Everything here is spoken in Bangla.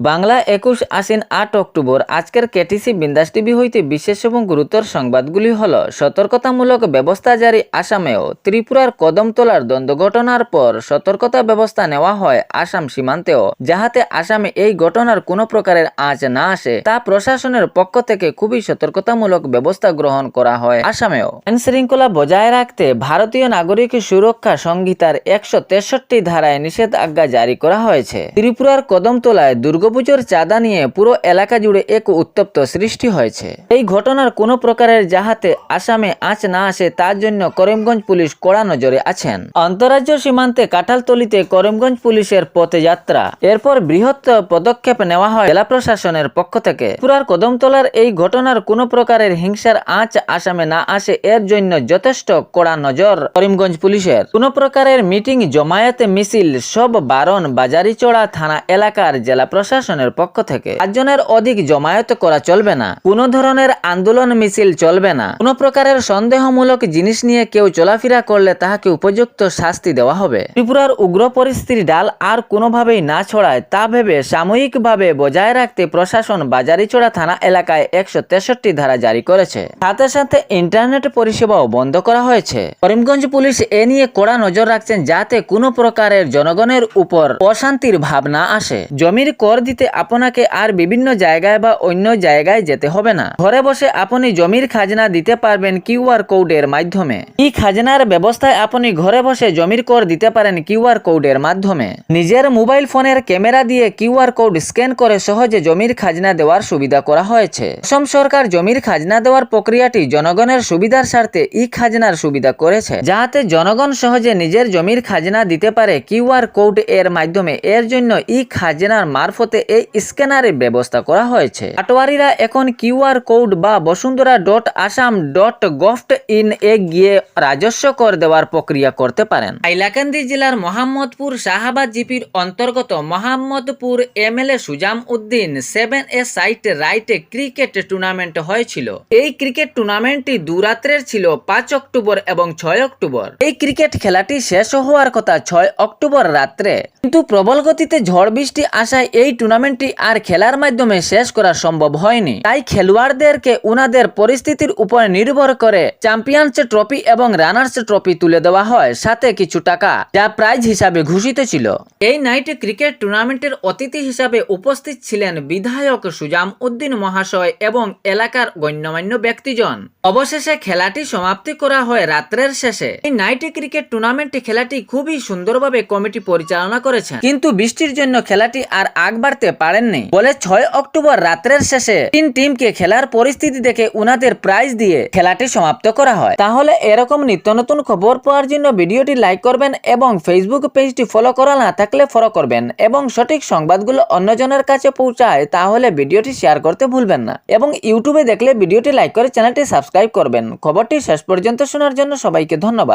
বাংলা একুশ আশ্বিন আট অক্টোবর, আজকের কেটিসি বিন্দাস টিভি হইতে বিশেষ এবং গুরুতর সংবাদগুলি হল, সতর্কতামূলক ব্যবস্থা জারি আসামেও, ত্রিপুরার কদমতলার দ্বন্দ্ব ঘটনার পর সতর্কতা ব্যবস্থা নেওয়া হয় আসাম সীমান্তেও, যাহাতে আসামে এই ঘটনার কোনো প্রকারের আঁচ না আসে, তা প্রশাসনের পক্ষ থেকে খুবই সতর্কতামূলক ব্যবস্থা গ্রহণ করা হয় আসামেও। আইন শৃঙ্খলা বজায় রাখতে ভারতীয় নাগরিক সুরক্ষা সংহিতার একশো তেষট্টি ধারায় নিষেধাজ্ঞা জারি করা হয়েছে। ত্রিপুরার কদমতলায় দুর্গাপুজোর চাঁদা নিয়ে পুরো এলাকা জুড়ে এক উত্তপ্ত সৃষ্টি হয়েছে। এই ঘটনার কোনো প্রকারের যাহাতে আসামে আঁচ না আসে, তার জন্য করিমগঞ্জ পুলিশ কড়া নজরে আছেন। আন্তরাজ্য সীমান্তে কাঁঠালতলিতে করিমগঞ্জ পুলিশের পথে যাত্রা। এরপর বৃহৎ পদক্ষেপ নেওয়া হয় জেলা প্রশাসনের পক্ষ থেকে। পুরার কদমতলার এই ঘটনার কোনো প্রকারের হিংসার আঁচ আসামে না আসে, এর জন্য যথেষ্ট কড়া নজর করিমগঞ্জ পুলিশের। কোনো প্রকারের মিটিং, জমায়েত মিছিল, সব বারণ, বাজারিচড়া থানা এলাকার জেলা প্রশাসনের পক্ষ থেকে পাঁচজনের অধিক জমায়েত করা চলবে না। কোনো ধরনের আন্দোলন মিছিল চলবে না। কোনো প্রকারের সন্দেহমূলক জিনিস নিয়ে কেউ চলাফেরা করলে তাহাকে উপযুক্ত শাস্তি দেওয়া হবে। ত্রিপুরার উগ্র পরিস্থিতি ডাল আর কোনোভাবেই না ছড়ায় তা ভেবে সাময়িকভাবে বজায় রাখতে প্রশাসন বাজারিচড়া থানা এলাকায় একশো তেষট্টি ধারা জারি করেছে। সাথে সাথে ইন্টারনেট পরিষেবাও বন্ধ করা হয়েছে। করিমগঞ্জ পুলিশ এ নিয়ে কড়া নজর রাখছেন যাতে কোনো প্রকারের জনগণের উপর অশান্তির ভাব না আসে। জমির কর দিতে আপনাকে আর বিভিন্ন জায়গায় বা অন্য জায়গায় যেতে হবে না। ঘরে বসে আপনি জমির খাজনা দিতে পারবেন কিউআর কোডের মাধ্যমে। এই খাজনার ব্যবস্থায় আপনি ঘরে বসে জমির কর দিতে পারেন কিউআর কোডের মাধ্যমে। নিজের মোবাইল ফোনের ক্যামেরা দিয়ে কিউআর কোড স্ক্যান করে সহজে জমির খাজনা দেওয়ার সুবিধা করা হয়েছে। অসম সরকার জমির খাজনা দেওয়ার প্রক্রিয়াটি জনগণের সুবিধার স্বার্থে ই খাজনার সুবিধা করেছে যাতে জনগণ সহজে নিজের জমির খাজনা দিতে পারে কিউআর কোড এর মাধ্যমে। এর জন্য ই খাজনার মারফতে এই স্ক্যানারের ব্যবস্থা করা হয়েছে। পাটোয়ারিরা এখন কিউআর কোড বা Basundhara dot Assam dot gov in এ গিয়ে রাজস্ব কর দেওয়ার প্রক্রিয়া করতে পারেন। হাইলাকান্দি জেলার মোহাম্মদপুর শাহাবাদ জিপির অন্তর্গত Mohammadpur MLA Sujam Uddin seven a side রাইটে ক্রিকেট টুর্নামেন্ট হয়েছিল। এই ক্রিকেট টুর্নামেন্টটি দুরাত্রের ছিল, পাঁচ অক্টোবর এবং ছয় অক্টোবর। এই ক্রিকেট খেলাটি শেষ হওয়ার কথা ছয় অক্টোবর রাত্রে। কিন্তু প্রবল গতিতে ঝড় বৃষ্টি আসায় এই টুর্নামেন্টটি আর খেলার মাধ্যমে শেষ করা সম্ভব হয়নি। তাই খেলোয়াড়দেরকে উনাদের পরিস্থিতির উপর নির্ভর করে চ্যাম্পিয়ন্স ট্রফি এবং রানার্স ট্রফি তুলে দেওয়া হয় সাথে কিছু টাকা, যা প্রাইজ হিসাবে ঘোষিত ছিল। এই নাইট ক্রিকেট টুর্নামেন্টের অতিথি হিসাবে উপস্থিত ছিলেন বিধায়ক সুজাম উদ্দিন মহাশয় এবং এলাকার গণ্যমান্য ব্যক্তিজন। অবশেষে খেলাটি সমাপ্তি করা হয় রাত্রের শেষে। এই নাইট ক্রিকেট টুর্নামেন্ট খেলাটি খুবই সুন্দরভাবে কমিটি পরিচালনা করেছেন। কিন্তু বৃষ্টির জন্য খেলাটি আর আগ বাড়তে পারেননি। বলে ছয় অক্টোবর রাত্রের শেষে তিন টিমকে খেলার পরিস্থিতি দেখে উনাদের প্রাইজ দিয়ে খেলাটি সমাপ্ত করা হয়। তাহলে এরকম নিত্য নতুন খবর পাওয়ার জন্য ভিডিওটি লাইক করবেন এবং ফেসবুক পেজটি ফলো করা না থাকলে ফলো করবেন এবং সঠিক সংবাদগুলো অন্যজনের কাছে পৌঁছায় তাহলে ভিডিওটি শেয়ার করতে ভুলবেন না। এবং ইউটিউবে দেখলে ভিডিওটি লাইক করে চ্যানেলটি সাবস্ক্রাইব করবেন। খবরটি শেষ পর্যন্ত শোনার জন্য সবাইকে ধন্যবাদ।